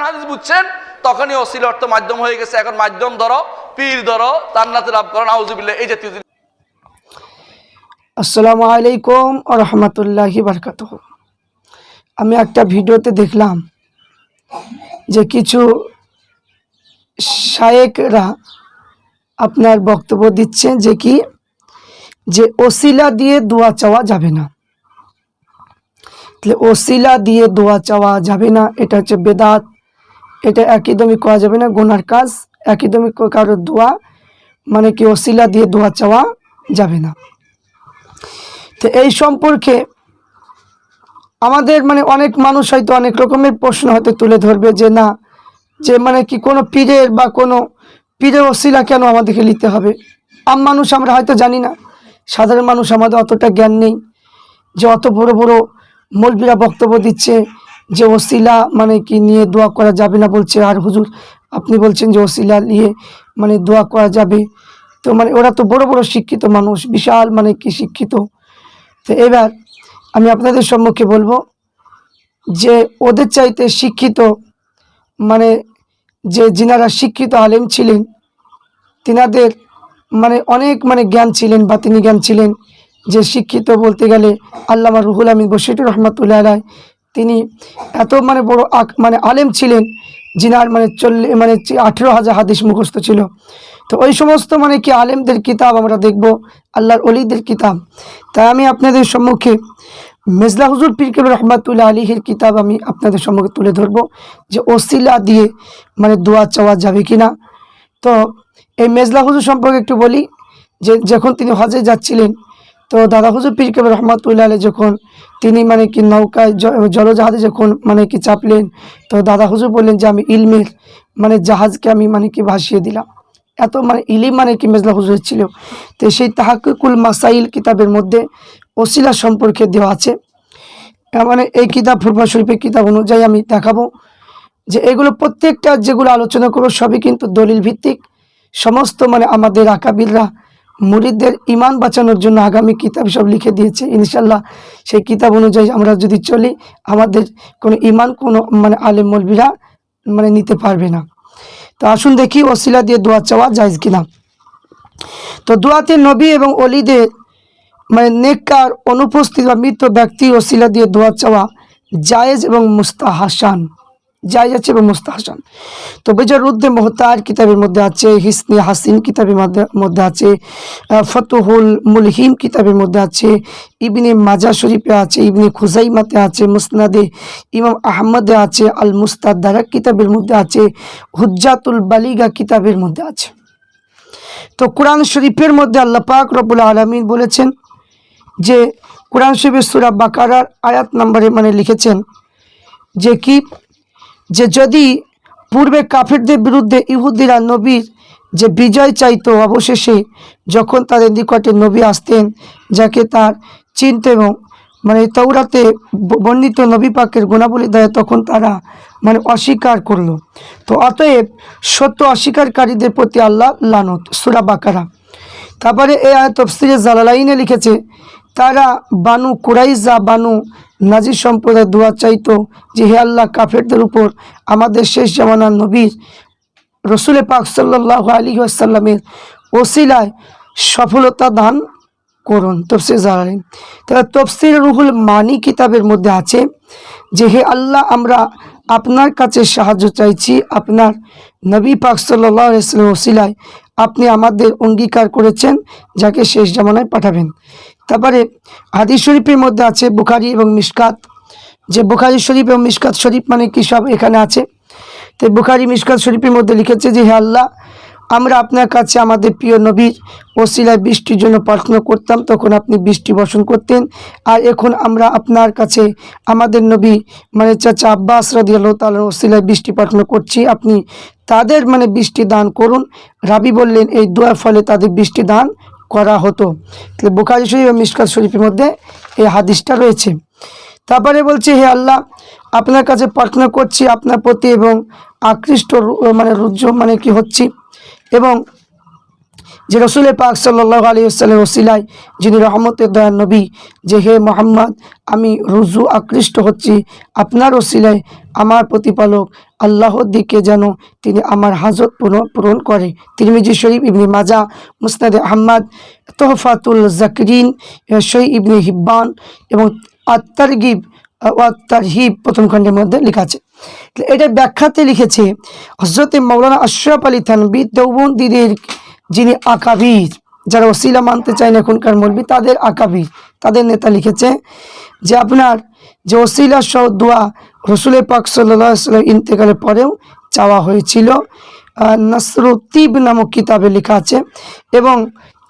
হাদিস বুঝছেন? তখনই অসিল অর্থ মাধ্যম হয়ে গেছে। এখন মাধ্যম ধরো, পীর ধরো তান্নাতে লাভ করো, নাউজুবিল্লাহ, এই জাতীয়। আসসালামু আলাইকুম রহমতুল্লাহি বারকাত আমি একটা ভিডিওতে দেখলাম যে কিছু শায়েকরা আপনার বক্তব্য দিচ্ছেন যে কি? যে ওসিলা দিয়ে দোয়া চাওয়া যাবে না। তাহলে ওসিলা দিয়ে দোয়া চাওয়া যাবে না, এটা হচ্ছে বেদাত। এটা একদমই করা যাবে না, গোনার কাজ একদমই কারোর দোয়া মানে কি ওসিলা দিয়ে দোয়া চাওয়া যাবে না। তো এই সম্পর্কে আমাদের মানে অনেক মানুষ হয়তো অনেক রকমের প্রশ্ন হয়তো তুলে ধরবে যে না, যে মানে কি কোনো পীরের বা কোনো পীরের অশিলা কেন আমাদেরকে নিতে হবে? আম মানুষ আমরা হয়তো জানি না, সাধারণ মানুষ আমাদের অতটা জ্ঞান নেই, যে অত বড় বড় মৌলবীরা বক্তব্য দিচ্ছে যে ওসিলা মানে কি নিয়ে দোয়া করা যাবে না বলছে। আর হুজুর, আপনি বলছেন যে ওসিলা নিয়ে মানে দোয়া করা যাবে। তো মানে ওরা তো বড় বড় শিক্ষিত মানুষ, বিশাল মানে কি শিক্ষিত। তো এবার আমি আপনাদের সম্মুখে বলব যে ওদের চাইতে শিক্ষিত মানে যে যিনারা শিক্ষিত আলেম ছিলেন, তিনাদের মানে অনেক মানে জ্ঞান ছিলেন বা তিনি জ্ঞান ছিলেন যে শিক্ষিত বলতে গেলে আল্লামা রুহুল আমিন বশিটুর রহমতুল্লাহ আলাই তিনি এত মানে বড় মানে আলেম ছিলেন, যিনার মানে চল্লি মানে আঠেরো হাজার হাদিস মুখস্থ ছিল। তো ওই সমস্ত মানে কি আলেমদের কিতাব আমরা দেখব, আল্লাহর অলিদের কিতাব। তাই আমি আপনাদের সম্মুখে মেজলা হুজুর পীর কবির রহমাতুল্লাহ আলীহের কিতাব আমি আপনাদের সম্মুখে তুলে ধরব, যে ওসিলা দিয়ে মানে দোয়া চাওয়া যাবে কি না তো এই মেজলা হুজুর সম্পর্কে একটু বলি, যে যখন তিনি হজে যাচ্ছিলেন তো দাদা হুজুর পীর কবির রহমাতুল্লাহ আলী যখন তিনি মানে কি নৌকায় জলজাহাজে যখন মানে কি চাপলেন, তো দাদা হুজুর বললেন যে আমি ইলমের মানে জাহাজকে আমি মানে কি ভাসিয়ে দিলাম। এত মানে ইলিম মানে কি মেজলা হুজুর ছিল। তো সেই তাহাকুল মাসাইল কিতাবের মধ্যে ওসিলা সম্পর্কে দেওয়া আছে। মানে এই কিতাব ফুরফা শরীফের কিতাব অনুযায়ী আমি দেখাবো যে এগুলো প্রত্যেকটা যেগুলো আলোচনা করব সবই কিন্তু দলিল ভিত্তিক। সমস্ত মানে আমাদের আকাবিররা মুরিদদের ইমান বাঁচানোর জন্য আগামী কিতাব সব লিখে দিয়েছে ইনশাল্লাহ সেই কিতাব অনুযায়ী আমরা যদি চলি, আমাদের কোনো ইমান কোনো মানে আলেম মলবিরা মানে নিতে পারবে না। তো আসুন দেখি, ওসিলা দিয়ে দোয়া চাওয়া যায় কিনা। তো দোয়াতে নবী এবং অলিদের মানে নেককার, অনুপস্থিত বা মৃত ব্যক্তি ওসিলা দিয়ে দোয়া চাওয়া জায়েজ এবং মুস্তাহাসান। জায়েজ আছে এবং মুস্তাহাসান। তো বেজার উদ্দে মোহতার কিতাবের মধ্যে আছে, হিসনে হাসিন কিতাবের মধ্যে আছে ফতুহুল মুলহিম কিতাবের মধ্যে আছে, ইবনে মাজা শরীফে আছে, ইবনে খুজাইমাতে আছে, মুসনাদে ইমাম আহমদে আছে আল মুস্তাদারা কিতাবের মধ্যে আছে, হুজ্জাতুল বালিগা কিতাবের মধ্যে আছে। তো কোরআন শরীফের মধ্যে আল্লাহ পাক রব্বুল আলমিন বলেছেন যে, কোরআন শরীফের সুরা বাকারার আয়াত নম্বরে মানে লিখেছেন যে কি? যে যদি পূর্বে কাফেরদের বিরুদ্ধে ইহুদিরা নবীর যে বিজয় চাইতো অবশেষে, যখন তাদের নিকটে নবী আসতেন, যাকে তার চিনতে এবং মানে তৌরাতে বর্ণিত নবী পাকের গুণাবলী দেয় তখন তারা মানে অস্বীকার করল। তো অতএব সত্য অস্বীকারীদের প্রতি আল্লাহ লানত, সুরা বাকারা। তারপরে এই আয়াত তফসিরে জালালাইনে লিখেছে তারা বানু কুরাইজা বানু নাজির সম্প্রদায় দোয়া চাইতো যে, হে আল্লাহ, কাফেরদের উপর আমাদের শেষ জামানার নবীর রসুলে পাক সাল্লাহ আলী আসাল্লামের ওসিলায় সফলতা দান করুন। তফসির জালালাইন তাহলে তফসির রুহুল মানি কিতাবের মধ্যে আছে যে, হে আল্লাহ, আমরা আপনার কাছে সাহায্য চাইছি। আপনার নবী পাক সাল্লাহ ওসিলায় আপনি আমাদের অঙ্গীকার করেছেন, যাকে শেষ জামানায় পাঠাবেন। তারপরে হাদিস শরীফের মধ্যে আছে বুখারি এবং মিশকাত। যে বুখারি শরীফ এবং মিশকাত শরীফ মানে কি সব এখানে আছে? তো বুখারি, মিশকাত শরীফের মধ্যে লিখেছে যে, হে আল্লাহ, আমরা আপনার কাছে আমাদের প্রিয় নবীর ওসিলায় বৃষ্টির জন্য প্রার্থনা করতাম, তখন আপনি বৃষ্টি বর্ষণ করতেন। আর এখন আমরা আপনার কাছে আমাদের নবী মানে চাচা আব্বাস রাদি আল্লাহ তালার ওসিলায় বৃষ্টি প্রার্থনা করছি, আপনি তাদের মানে বৃষ্টি দান করুন। রাবি বললেন, এই দোয়ার ফলে তাদের বৃষ্টি দান করা হতো। বুখারি শরীফ এবং মিশকাত শরীফের মধ্যে এই হাদিসটা রয়েছে। তারপরে বলছে, হে আল্লাহ, আপনার কাছে প্রার্থনা করছি আপনার প্রতি এবং আকৃষ্ট মানে রুজ্জ মানে কি হচ্ছি এবং যে রসুলের পাক সাল্লাহ আলী আসসালাম ওসিলায়, যিনি রহমতের দয়ার নবী, যে হে মোহাম্মদ, আমি রুজু আকৃষ্ট হচ্ছি আপনার ওসিলায়, আমার প্রতিপালক আল্লাহর দিকে যেন তিনি আমার হাজত পূরণ করে। তিরমিজি শরীফ ইবনে মাজা, মুসনাদে আহমদ, তোহফাতুল জাকরিন শহীদ ইবনে হিব্বান এবং আত্মারগিব তারহিব প্রথম খণ্ডের মধ্যে লেখা আছে। এটা ব্যাখ্যাতে লিখেছে হজরত মৌলানা আশরাফ আলী থানবি দেওবন্দিদের যিনি আকাবির, যারা ওসিলা মানতে চায় না এখনকার মলবি, তাদের আকাবির, তাদের নেতা লিখেছে যে, আপনার যে ওসিলা সহ দোয়া রসুল পাক সাল্লাম ইন্তেকালের পরেও চাওয়া হয়েছিল আহ, নাসরুদ্দিব নামক কিতাবে লেখা আছে এবং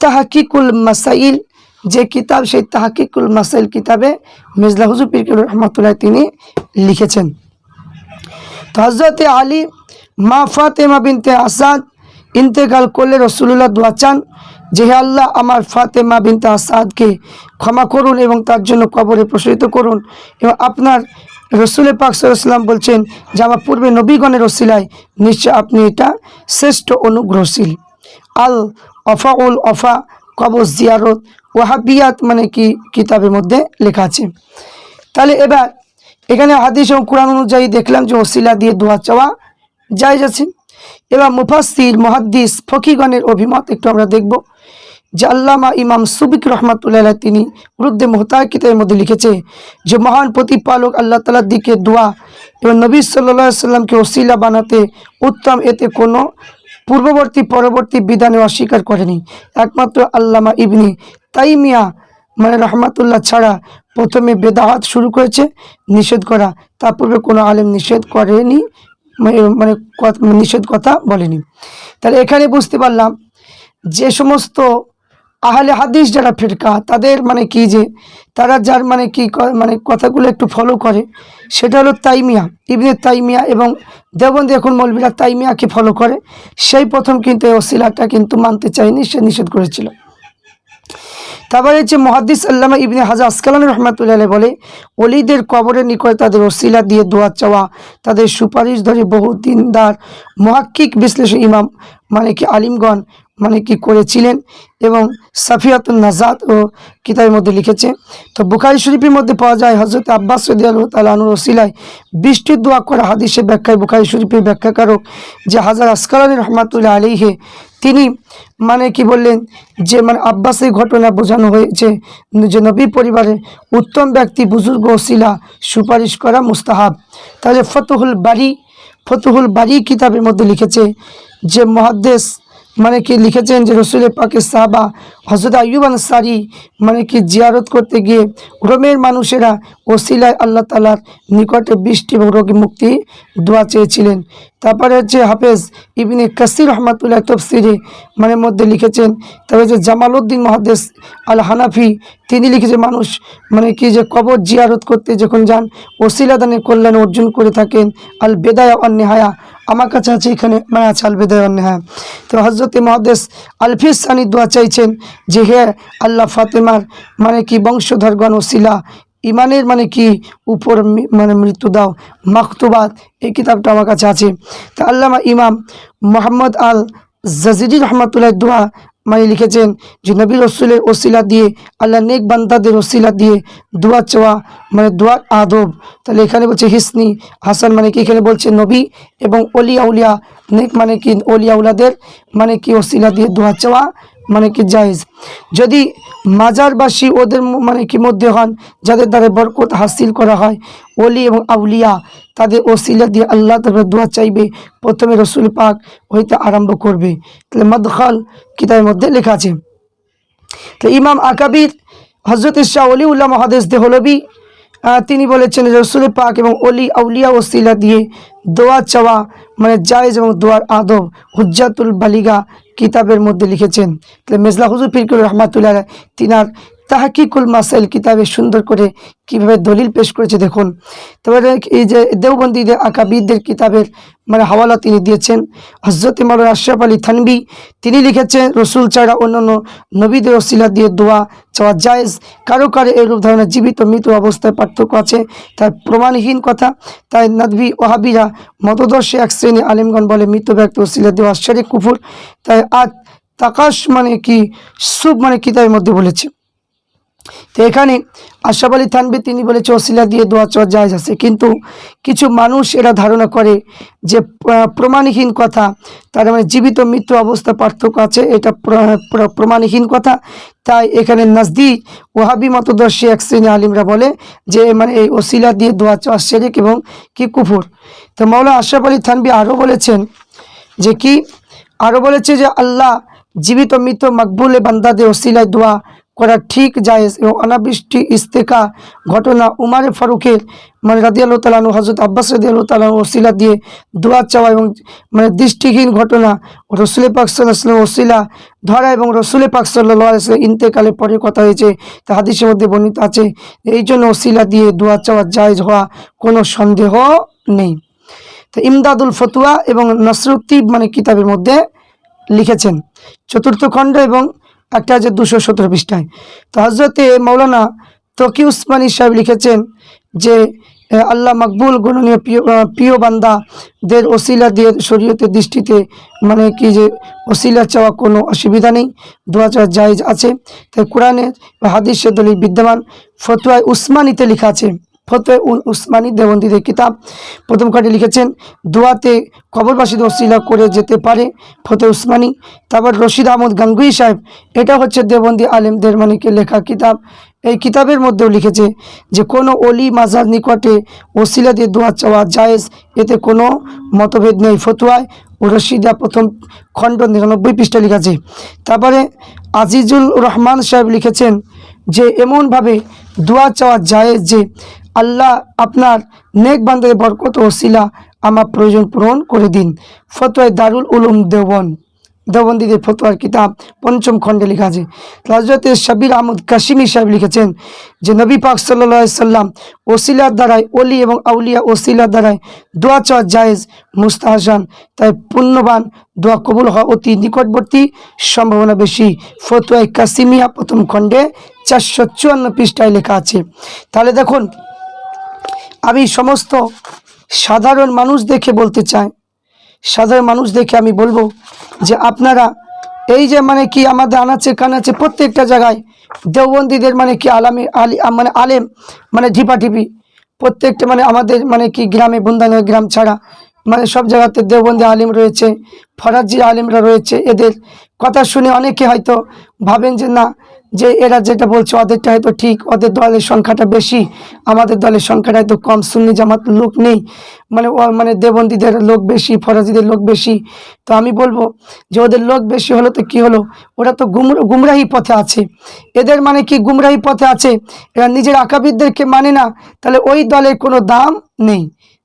তাহাকিকুল মাসাইল যে কিতাব সেই তাহাকিকুল মাসাইল কিতাবে মিজলা হুজুর পীর রহমতুল্লাহ তিনি লিখেছেন। তো হজরত আলী মা ফাতেমা বিনতে আসাদ ইন্তেকাল করলে রসুল্লাহ দোয়া চান যে হে আল্লাহ আমার ফাতেমা বিনতে আসাদকে ক্ষমা করুন এবং তার জন্য কবরে প্রসারিত করুন এবং আপনার রসুল পাক সাল্লাম বলছেন যে আমার পূর্বে নবীগণের রসিলায় নিশ্চয় আপনি এটা শ্রেষ্ঠ অনুগ্রহশীল। আল অফা উল অফা কবর জিয়ারত ওয়াহাবিয়াত মানে কি কিতাবের মধ্যে লেখা আছে। তাহলে এবার এখানে হাদিস এবং কোরআন অনুযায়ী দেখলাম যে ওসিলা দিয়ে দোয়া চাওয়া যায় আছে। এবার মুফাসির মহাদ্দিস, ফকিগণের অভিমত একটু আমরা দেখব। যে আল্লামা ইমাম সুবিক রহমাতুল্লাহ তিনি রুদ্দে মোহতার কিতাবের মধ্যে লিখেছে যে মহান প্রতিপালক আল্লাহ তালার দিকে দোয়া এবং নবী সাল্লাহ সাল্লামকে ওসিলা বানাতে উত্তম, এতে কোনো পূর্ববর্তী, পরবর্তী বিধানে অস্বীকার করেনি। একমাত্র আল্লামা ইবনি তাইমিয়া মানে রহমাতুল্লাহ ছাড়া প্রথমে বেদাহাত শুরু করেছে, নিষেধ করা। তার পূর্বে কোনো আলেম নিষেধ করেনি, মানে- মানে নিষেধ কথা বলেনি। তাহলে এখানে বুঝতে পারলাম যে সমস্ত আহলে হাদিস যারা ফিরকা, তাদের মানে কি যে, তারা যার মানে কি মানে কথাগুলো একটু ফলো করে, সেটা হলো তাইমিয়া, ইবনে তাইমিয়া এবং দেবন্দী এখন মৌলবীরা তাইমিয়াকে ফলো করে। সেই প্রথম কিন্তু এই ওসিলাটা কিন্তু মানতে চায়নি, সে নিষেধ করেছিল। তারপরে হচ্ছে মহাদ্দিস আল্লামা ইবনে হাজা আসকালান রহমাতুল্লাহ বলে অলিদের কবরের নিকট তাদের ওসিলা দিয়ে দোয়া চাওয়া, তাদের সুপারিশ ধরে বহু দিনদার, মহাক্কিক বিশ্লেষণ ইমাম মানে কি আলিমগণ মানে কি করেছিলেন এবং সাফিয়াতুল নাজাদ ও কিতাবের মধ্যে লিখেছে। তো বুখারি শরীফের মধ্যে পাওয়া যায় হজরত আব্বাস তালানুর ওসিলায় বৃষ্টির দোয়া করা হাদিসের ব্যাখ্যায় বুখারি শরীফের ব্যাখ্যাকারক যে হাজার আসকালানি রহমাতুল্লাহ আলীহে তিনি মানে কি বললেন যে মানে আব্বাসের ঘটনা বোঝানো হয়েছে যে নবী পরিবারের উত্তম ব্যক্তি, বুজুর্গ ওসিলা সুপারিশ করা মুস্তাহাব। তাহলে ফতুহুল বাড়ি ফতুহুল বাড়ি কিতাবের মধ্যে লিখেছে যে মহাদ্দেশ মানে কি লিখেছেন যে রসুলের পাকে সাহাবা হজরত আইয়ুব আনসারি মানে কি জিয়ারত করতে গিয়ে রোমের মানুষেরা ওসিলায় আল্লাহ তালার নিকটে বৃষ্টি এবং রোগী মুক্তি দোয়া চেয়েছিলেন। তারপরে হচ্ছে হাফেজ ইবনে কাসির রহমাতুল্লাহ তফসিরে মানে মধ্যে লিখেছেন তারপরে যে জামালউদ্দিন মহাদেশ আল হানাফি তিনি লিখেছেন, মানুষ মানে কি যে কবর জিয়ারত করতে যখন যান ওসিলা দানের কল্যাণ অর্জন করে থাকেন আল বেদায়া অন্যহায়া আমার কাছে আছে এখানে মানে আছে আল হ্যাঁ। তো হজরতে মহাদেশ আলফিস সানি দোয়া চাইছেন যে হে আল্লাহ ফাতেমার মানে কি বংশধরগণ ওসিলা, ইমানের মানে কি উপর মানে মৃত্যু দাও মাকতুবাদ এই কিতাবটা আমার কাছে আছে। তা আল্লামা ইমাম মোহাম্মদ আল জাজিরি রহমতুল্লাহ দোয়া মানে লিখেছেন যে নবী রসুলের অশিলা দিয়ে, আল্লাহ নেক বান্দাদের ওসিলা দিয়ে দোয়া চাওয়া মানে দোয়ার আদব। তাহলে এখানে বলছে হিসনি, হাসান মানে কি? এখানে বলছে নবী এবং অলিয়া উলিয়া, নেক মানে কি? অলিয়া উলাদের মানে কি অশিলা দিয়ে দোয়া চাওয়া মানে কি জায়েজ? যদি মাজারবাসী ওদের মানে কি মধ্যে হন, যাদের দ্বারা বরকত হাসিল করা হয়, ওলি এবং আউলিয়া, তাদের ওসিলা দিয়ে আল্লাহ তারপরে দোয়া চাইবে, প্রথমে রসুল পাক হইতে আরম্ভ করবে। তাহলে মদখাল কিতাবের মধ্যে লেখা আছে। তো ইমাম আকাবির হজরত শাহ অলিউল্লাহ মহাদেশ দেহলবি তিনি বলেছেন রসুল পাক এবং অলি আউলিয়া, ওসিলা দিয়ে দোয়া চাওয়া মানে জায়েজ এবং দোয়ার আদব হুজ্জাতুল বালিগা কিতাবের মধ্যে লিখেছেন। তাহলে মেজলা হুজুর ফিরকুল রহমাতুল্লাহ তিনার তাহাকিকুল মাসাইল, কিতাবে সুন্দর করে কীভাবে দলিল পেশ করেছে দেখুন। তারপরে এই যে দেওবন্দীদের আকাবিদদের কিতাবের মানে হাওয়ালা তিনি দিয়েছেন হজরত মাওলানা আশরাফ আলী থানবি, তিনি লিখেছেন, রসুল ছাড়া অন্যান্য নবীদের ওসিলা দিয়ে দোয়া চাওয়া জায়েজ। কারও কারও এরূপ ধরনের জীবিত মৃত অবস্থায় পার্থক্য আছে, তার প্রমাণহীন কথা। তাই নাদবি ওহাবিরা মতদর্শী এক শ্রেণি আলিমগণ বলে মৃত ব্যক্তি ওসিলা দেওয়া আশ্চর্য কুফুর। তাই আজ তাকাশ মানে কি সুব মানে কিতাবের মধ্যে বলেছে। তো এখানে আশরাফ আলী থানবি তিনি বলেছে অশিলা দিয়ে দোয়া চাওয়া জায়জ আছে। কিন্তু কিছু মানুষ এরা ধারণা করে যে প্রমাণহীন কথা, তার মানে জীবিত মৃত্যু অবস্থা পার্থক্য আছে, এটা প্র- প্র- প্রমাণহীন কথা। তাই এখানে নাজদি ওহাবি মতদর্শী এক শ্রেণি আলিমরা বলে যে মানে এই অশিলা দিয়ে দোয়া চাওয়া শেরেক এবং কি কুফুর। তো মৌলা আশরাফ আলী থানবি আরও বলেছেন যে কি? আরও বলেছে যে, আল্লাহ জীবিত মৃত মকবুলে বান্দাদে ওসিলায় দোয়া করা ঠিক জায়েজ এবং অনাবৃষ্টি, ইস্তেকা ঘটনা উমারে ফারুকের মানে রাদিয়াল তালানু হজরত আব্বাস রাদিয়াল তালানু ওসিলা দিয়ে দোয়া চাওয়া এবং মানে দৃষ্টিহীন ঘটনা রসুলে পাক সাল্লাহ ওসিলা ধরা এবং রসুলে পাক সাল্লাহ ইন্তেকালের পরে কথা হয়েছে, তা হাদিসের মধ্যে বর্ণিত আছে। এই জন্য ওসিলা দিয়ে দোয়া চাওয়া জায়েজ হওয়া কোনো সন্দেহ নেই। তো ইমদাদুল ফতুয়া এবং নসরুদ্দিব মানে কিতাবের মধ্যে লিখেছেন। চতুর্থ খণ্ড এবং একটা আছে দুশো সতেরো পৃষ্ঠায়। তো হজরতে মৌলানা তকি উসমানী সাহেব লিখেছেন যে আল্লাহ মকবুল গণনীয় প্রিয় প্রিয় বান্দাদের ওসিলা দিয়ে শরীয়তের দৃষ্টিতে মানে কি যে ওসিলা চাওয়া কোনো অসুবিধা নেই, দোয়া চাওয়া জায়েজ আছে। তাই কোরআনের হাদিস দলিল বিদ্যমান। ফতুয়ায় উসমানিতে লেখা আছে উল উসমানী দেবন্দীদের কিতাব। প্রথম খণ্ডে লিখেছেন, দোয়াতে কবরবাসীদের ওসিলা করে যেতে পারে ফতে উসমানী। তারপর রশিদ আহমদ গাঙ্গুই সাহেব, এটা হচ্ছে দেবন্দী আলেমদের মানে কি লেখা কিতাব? এই কিতাবের মধ্যেও লিখেছে যে, কোনো অলি মাজার নিকটে ওসিলা দিয়ে দোয়া চাওয়া জায়েজ। এতে কোনো মতভেদ নেই। ফতুয়ায় ও রশিদা প্রথম খণ্ড নিরানব্বই পৃষ্ঠা লিখেছে। তারপরে আজিজুল রহমান সাহেব লিখেছেন যে, এমনভাবে দোয়া চাওয়া জায়েজ যে আল্লাহ আপনার নেক বান্ধবে বরকত ও শিলা আমার প্রয়োজন পূরণ করে দিন। ফতোয় দারুল উলুম দেওবন দেওবন্দীদের ফতোয়ার কিতাব পঞ্চম খণ্ডে লেখা আছে। হজরতে শাবির আহমদ কাশিমি সাহেব লিখেছেন যে, নবী পাক সাল্লা সাল্লাম ওসিলার দ্বারাই অলি এবং আউলিয়া ওসিলার দ্বারাই দোয়া চাওয়া জায়েজ, মুস্তাহাসান। তাই পুণ্যবান দোয়া কবুল হওয়া অতি নিকটবর্তী, সম্ভাবনা বেশি। ফতোয়ায় কাসিমিয়া প্রথম খণ্ডে চারশো চুয়ান্ন পৃষ্ঠায় লেখা আছে। তাহলে দেখুন আমি সমস্ত সাধারণ মানুষ দেখে বলতে চাই। সাধারণ মানুষ দেখে আমি বলব যে আপনারা এই যে মানে কি আমাদের আনাচে কানাচে প্রত্যেকটা জায়গায় দেওবন্দীদের মানে কি আলামে আলি মানে আলেম মানে ঢিপাঢিপি প্রত্যেকটা মানে আমাদের মানে কি গ্রামে বুন্দানগর গ্রাম ছাড়া মানে সব জায়গাতে দেওবন্দি আলিম রয়েছে, ফরাজি আলিমরা রয়েছে। এদের কথা শুনে অনেকে হয়তো ভাবেন যে না যে এরা যেটা বলছে, ওদেরটা হয়তো ঠিক, ওদের দলের সংখ্যাটা বেশি, আমাদের দলের সংখ্যাটা হয়তো কম। সুন্নি জামাত লোক নেই মানে ও মানে দেবন্দীদের লোক বেশি, ফরাজিদের লোক বেশি। তো আমি বলব যে ওদের লোক বেশি হলো তো কি হলো? ওরা তো গুম গুমরাহি পথে আছে। এদের মানে কি গুমরাহি পথে আছে? এরা নিজের আকাবিদদেরকে মানে না, তাহলে ওই দলের কোনো দাম নেই।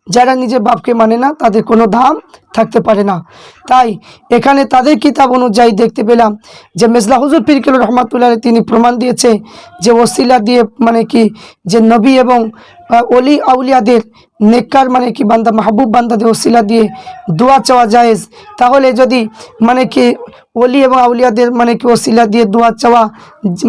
যারা নিজের বাপকে মানে না, তাদের কোনো দাম থাকতে পারে না। তাই এখানে তাদের কিতাব অনুযায়ী দেখতে পেলাম যে মেজলা হুজুর পিরকিল রহমাতুল্লাহ তিনি প্রমাণ দিয়েছে যে ওসিলা দিয়ে মানে কি যে নবী এবং অলি আউলিয়াদের নেককার মানে কি বান্দা, মাহবুব বান্দাদের ওসিলা দিয়ে দোয়া চাওয়া জায়েজ। তাহলে যদি মানে কি অলি এবং আউলিয়াদের মানে কি ওসিলা দিয়ে দোয়া চাওয়া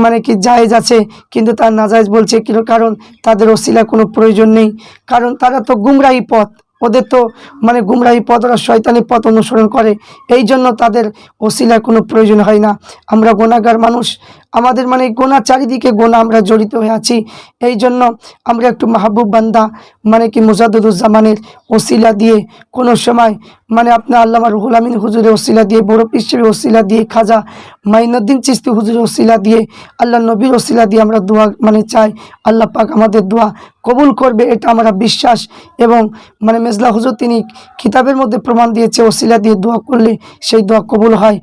মানে কি জায়েজ আছে, কিন্তু তার নাজায়েজ বলছে কারণ তাদের ওসিলা কোনো প্রয়োজন নেই। কারণ তারা তো গুমরাহি পথ। ওদের তো মানে গুমরাহি পথ ওরা শয়তানি পথ অনুসরণ করে। এই জন্য তাদের ওসিলার কোনো প্রয়োজন হয় না। আমরা গোনাগার মানুষ আমাদের মানে গোনা চারিদিকে গোনা আমরা জড়িত হয়ে আছি। এই জন্য আমরা একটু মাহবুব বান্দা মানে কি মুজাদুজ্জামানের ওসিলা দিয়ে কোনো সময় মানে আপনার আল্লামা রুহুল আমিন হুজুরের ওসিলা দিয়ে, বড় পিসের ওসিলা দিয়ে, খাজা মাইনুদ্দিন চিস্তি হুজুরের ওসিলা দিয়ে, আল্লাহ নবীর ওসিলা দিয়ে আমরা দোয়া মানে চাই, আল্লাহ পাক আমাদের দোয়া কবুল করবে, এটা আমরা বিশ্বাস এবং মানে মেজলা হুজুর তিনি কিতাবের মধ্যে প্রমাণ দিয়েছে, ওসিলা দিয়ে দোয়া করলে সেই দোয়া কবুল হয়।